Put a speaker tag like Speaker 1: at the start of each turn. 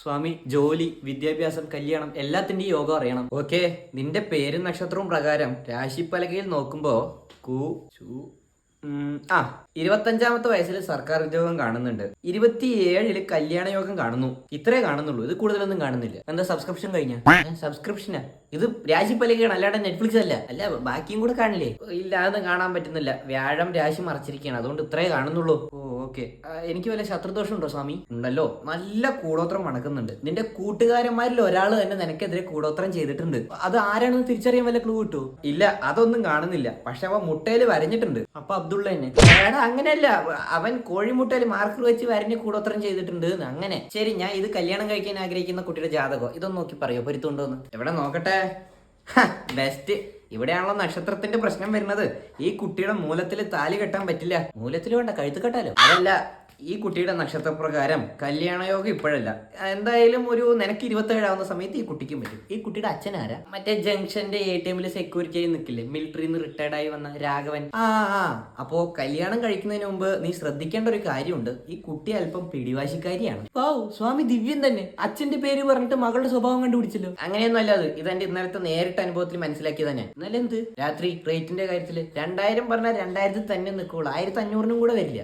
Speaker 1: സ്വാമി ജോലി വിദ്യാഭ്യാസം കല്യാണം എല്ലാത്തിന്റെയും യോഗം അറിയണം. ഓക്കെ നിന്റെ പേരും നക്ഷത്രവും പ്രകാരം രാശിപ്പലകയിൽ നോക്കുമ്പോ കു ചു ആ ആ ഇരുപത്തഞ്ചാമത്തെ വയസ്സിൽ സർക്കാർ ഉദ്യോഗം കാണുന്നുണ്ട്. ഇരുപത്തിയേഴിൽ കല്യാണ യോഗം കാണുന്നു. ഇത്രേ കാണുന്നുള്ളൂ. ഇത് കൂടുതലൊന്നും കാണുന്നില്ല. എന്താ സബ്സ്ക്രിപ്ഷൻ കഴിഞ്ഞ? സബ്സ്ക്രിപ്ഷനാ ഇത് രാശിപ്പലകയാണ്. അല്ലാണ്ട് നെറ്റ്ഫ്ലിക്സ് അല്ല. അല്ല ബാക്കിയും കൂടെ കാണില്ലേ? ഇല്ല അതൊന്നും കാണാൻ പറ്റുന്നില്ല. വ്യാഴം രാശി മറച്ചിരിക്കുകയാണ് അതുകൊണ്ട് ഇത്രേ കാണുന്നുള്ളൂ. Oh okay. എനിക്ക് വല്ല ശത്രുദോഷം ഉണ്ടോ സ്വാമി? ഉണ്ടല്ലോ. നല്ല കൂടോത്രം മണക്കുന്നുണ്ട് നിന്റെ കൂട്ടുകാരന്മാരിൽ ഒരാൾ തന്നെ നിനക്കെതിരെ കൂടോത്രം ചെയ്തിട്ടുണ്ട്. അത് ആരാണെന്ന് തിരിച്ചറിയാൻ വല്ല ക്ലൂ കിട്ടൂ ഇല്ല അതൊന്നും കാണുന്നില്ല. പക്ഷെ അവൻ മുട്ടയിൽ വരഞ്ഞിട്ടുണ്ട്. അപ്പൊ അബ്ദുള്ള തന്നെ. അങ്ങനെയല്ല. അവൻ കോഴിമുട്ടയിൽ മാർക്കർ വെച്ച് വരഞ്ഞ് കൂടോത്രം ചെയ്തിട്ടുണ്ട് അങ്ങനെ. ശരി ഞാൻ ഇത് കല്യാണം കഴിക്കാൻ ആഗ്രഹിക്കുന്ന കുട്ടിയുടെ ജാതകം? ഇതൊന്ന് നോക്കി പറയോ? പൊരുത്തുണ്ടോന്ന് എവിടെ നോക്കട്ടെ? ബെസ്റ്റ് ഇവിടെയാണല്ലോ നക്ഷത്രത്തിന്റെ പ്രശ്നം വരുന്നത്. ഈ കുട്ടിയുടെ മൂലത്തിൽ താലി കെട്ടാൻ പറ്റില്ല. മൂലത്തിൽ വേണ്ട കഴുത്ത് കെട്ടാലോ? അതല്ല ഈ കുട്ടിയുടെ നക്ഷത്രപ്രകാരം കല്യാണയോഗം ഇപ്പോഴല്ല. എന്തായാലും ഒരു നിനക്ക് ഇരുപത്തേഴാവുന്ന സമയത്ത് ഈ കുട്ടിക്കും പറ്റും. ഈ കുട്ടിയുടെ അച്ഛൻ ആരാ? മറ്റേ ജംഗ്ഷന്റെ എ ടി എമ്മിൽ സെക്യൂരിറ്റി ആയി നിൽക്കില്ലേ മിലിറ്ററിയിൽ നിന്ന് റിട്ടയർഡ് ആയി വന്ന രാഘവൻ. ആ ആ അപ്പോ കല്യാണം കഴിക്കുന്നതിന് മുമ്പ് നീ ശ്രദ്ധിക്കേണ്ട ഒരു കാര്യമുണ്ട്. ഈ കുട്ടി അല്പം പിടിവാശിക്കാരിയാണ്. ഓ സ്വാമി ദിവ്യൻ തന്നെ. അച്ഛന്റെ പേര് പറഞ്ഞിട്ട് മകളുടെ സ്വഭാവം കണ്ടുപിടിച്ചല്ലോ. അങ്ങനെയൊന്നും അല്ലാതെ ഇതെന്റെ ഇന്നലത്തെ നേരിട്ട് അനുഭവത്തിൽ മനസ്സിലാക്കി തന്നെ ഇന്നലെ എന്ത്? രാത്രി റേറ്റിന്റെ കാര്യത്തിൽ രണ്ടായിരം പറഞ്ഞാൽ രണ്ടായിരത്തി തന്നെ നിൽക്കുള്ളൂ ആയിരത്തി അഞ്ഞൂറിനും കൂടെ വരില്ല.